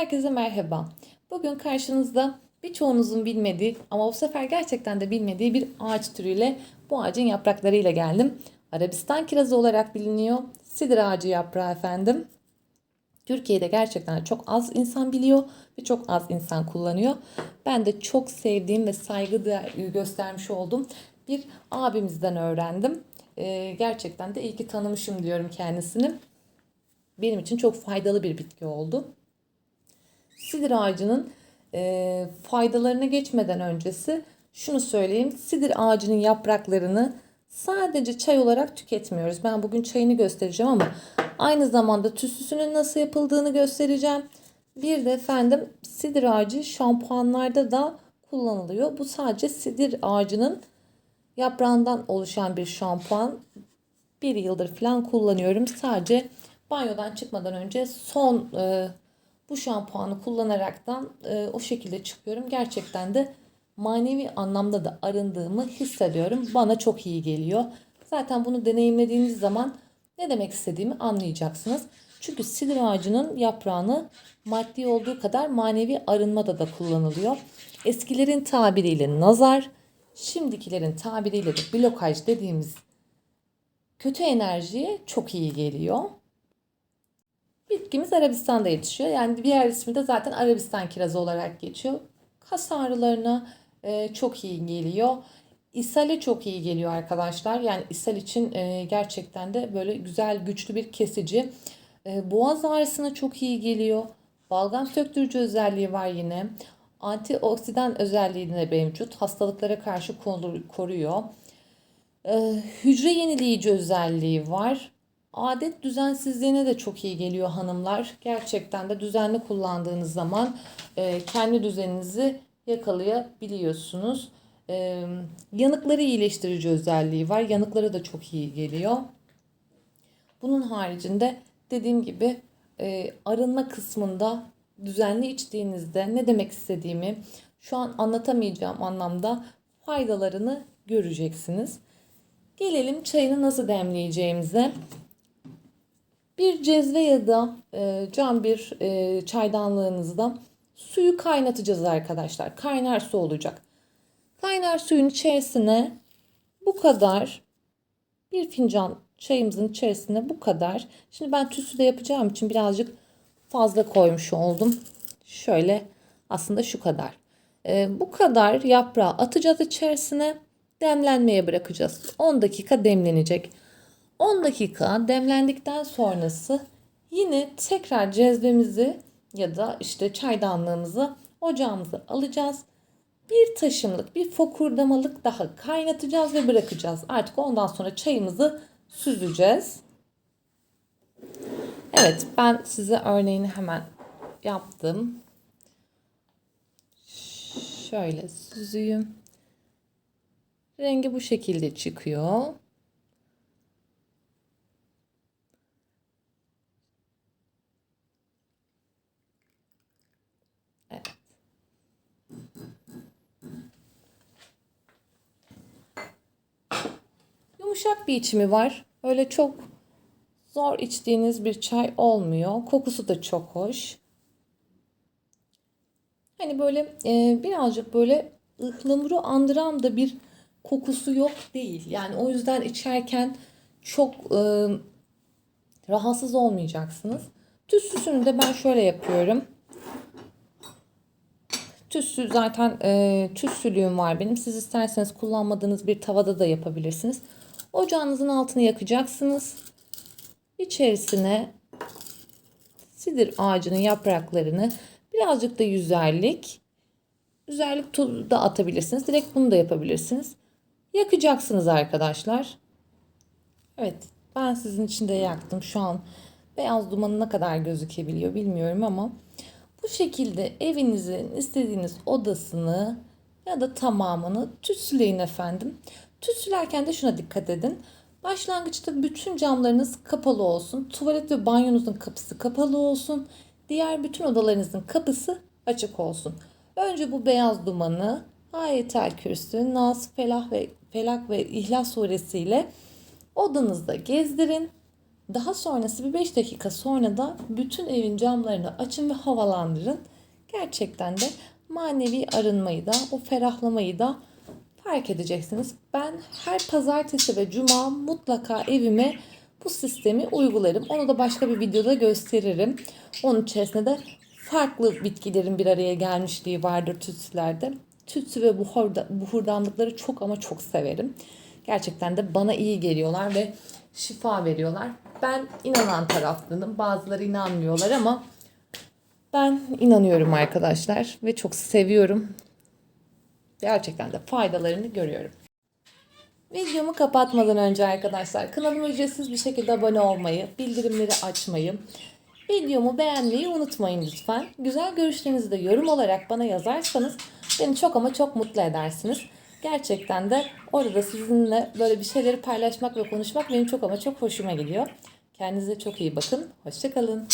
Herkese merhaba. Bugün karşınızda birçoğunuzun bilmediği ama bu sefer gerçekten de bilmediği bir ağaç türüyle bu ağacın yapraklarıyla geldim. Arabistan kirazı olarak biliniyor. Sidir ağacı yaprağı efendim. Türkiye'de gerçekten çok az insan biliyor ve çok az insan kullanıyor. Ben de çok sevdiğim ve saygı değer göstermiş olduğum bir abimizden öğrendim. Ee, gerçekten de iyi ki tanımışım diyorum kendisini. Benim için çok faydalı bir bitki oldu. Sidir ağacının e, faydalarına geçmeden öncesi şunu söyleyeyim. Sidir ağacının yapraklarını sadece çay olarak tüketmiyoruz. Ben bugün çayını göstereceğim ama aynı zamanda tütsüsünün nasıl yapıldığını göstereceğim. Bir de efendim sidir ağacı şampuanlarda da kullanılıyor. Bu sadece sidir ağacının yaprağından oluşan bir şampuan. Bir yıldır falan kullanıyorum. Sadece banyodan çıkmadan önce son e, bu şampuanı kullanaraktan e, o şekilde çıkıyorum. Gerçekten de manevi anlamda da arındığımı hissediyorum. Bana çok iyi geliyor. Zaten bunu deneyimlediğiniz zaman ne demek istediğimi anlayacaksınız. Çünkü sidir ağacının yaprağını maddi olduğu kadar manevi arınmada da kullanılıyor. Eskilerin tabiriyle nazar, şimdikilerin tabiriyle de blokaj dediğimiz kötü enerjiye çok iyi geliyor. Bitkimiz Arabistan'da yetişiyor. Yani diğer ismi de zaten Arabistan kirazı olarak geçiyor. Kas ağrılarına e, çok iyi geliyor. İshale çok iyi geliyor arkadaşlar. Yani ishal için e, gerçekten de böyle güzel güçlü bir kesici. E, boğaz ağrısına çok iyi geliyor. Balgam söktürücü özelliği var yine. Antioksidan özelliği de mevcut. Hastalıklara karşı koruyor. E, hücre yenileyici özelliği var. Adet düzensizliğine de çok iyi geliyor hanımlar. Gerçekten de düzenli kullandığınız zaman e, kendi düzeninizi yakalayabiliyorsunuz. E, yanıkları iyileştirici özelliği var. Yanıkları da çok iyi geliyor. Bunun haricinde dediğim gibi e, arınma kısmında düzenli içtiğinizde ne demek istediğimi şu an anlatamayacağım anlamda faydalarını göreceksiniz. Gelelim çayını nasıl demleyeceğimize. Bir cezve ya da e, cam bir e, çaydanlığınızda suyu kaynatacağız arkadaşlar. Kaynar su olacak. Kaynar suyun içerisine bu kadar bir fincan çayımızın içerisine bu kadar. Şimdi ben tütsü de yapacağım için birazcık fazla koymuş oldum. Şöyle aslında şu kadar. E, bu kadar yaprağı atacağız içerisine. Demlenmeye bırakacağız. 10 dakika demlenecek. 10 dakika demlendikten sonrası yine tekrar cezvemizi ya da işte çaydanlığımızı ocağımıza alacağız. Bir taşımlık, bir fokurdamalık daha kaynatacağız ve bırakacağız. Artık ondan sonra çayımızı süzeceğiz. Evet, ben size örneğini hemen yaptım. Şöyle süzeyim. Rengi bu şekilde çıkıyor. Yumuşak bir içimi var. Öyle çok zor içtiğiniz bir çay olmuyor. Kokusu da çok hoş. Hani böyle e, birazcık böyle ıhlamuru andıran da bir kokusu yok değil. Yani o yüzden içerken çok e, rahatsız olmayacaksınız. Tütsüsünü de ben şöyle yapıyorum. Tütsü zaten e, tütsülüğüm var benim. Siz isterseniz kullanmadığınız bir tavada da yapabilirsiniz. Ocağınızın altını yakacaksınız. İçerisine sidir ağacının yapraklarını birazcık da yüzerlik yüzerlik tozu da atabilirsiniz. Direkt bunu da yapabilirsiniz. Yakacaksınız arkadaşlar. Evet ben sizin için de yaktım. Şu an beyaz dumanı ne kadar gözükebiliyor bilmiyorum ama bu şekilde evinizin istediğiniz odasını ya da tamamını tütsüleyin efendim. Tütsülerken de şuna dikkat edin. Başlangıçta bütün camlarınız kapalı olsun. Tuvalet ve banyonuzun kapısı kapalı olsun. Diğer bütün odalarınızın kapısı açık olsun. Önce bu beyaz dumanı Ayetel Kürsü, Nas, Felah ve Felak ve İhlas suresiyle odanızda gezdirin. Daha sonrası bir 5 dakika sonra da bütün evin camlarını açın ve havalandırın. Gerçekten de manevi arınmayı da, o ferahlamayı da fark edeceksiniz. Ben her pazartesi ve cuma mutlaka evime bu sistemi uygularım. Onu da başka bir videoda gösteririm. Onun içerisinde de farklı bitkilerin bir araya gelmişliği vardır tütsülerde. Tütsü ve buhurda, buhurdanlıkları çok ama çok severim. Gerçekten de bana iyi geliyorlar ve şifa veriyorlar. Ben inanan taraftanım. Bazıları inanmıyorlar ama ben inanıyorum arkadaşlar ve çok seviyorum. Gerçekten de faydalarını görüyorum. Videomu kapatmadan önce arkadaşlar kanalıma ücretsiz bir şekilde abone olmayı, bildirimleri açmayı, videomu beğenmeyi unutmayın lütfen. Güzel görüşlerinizi de yorum olarak bana yazarsanız beni çok ama çok mutlu edersiniz. Gerçekten de orada sizinle böyle bir şeyleri paylaşmak ve konuşmak benim çok ama çok hoşuma gidiyor. Kendinize çok iyi bakın. Hoşçakalın.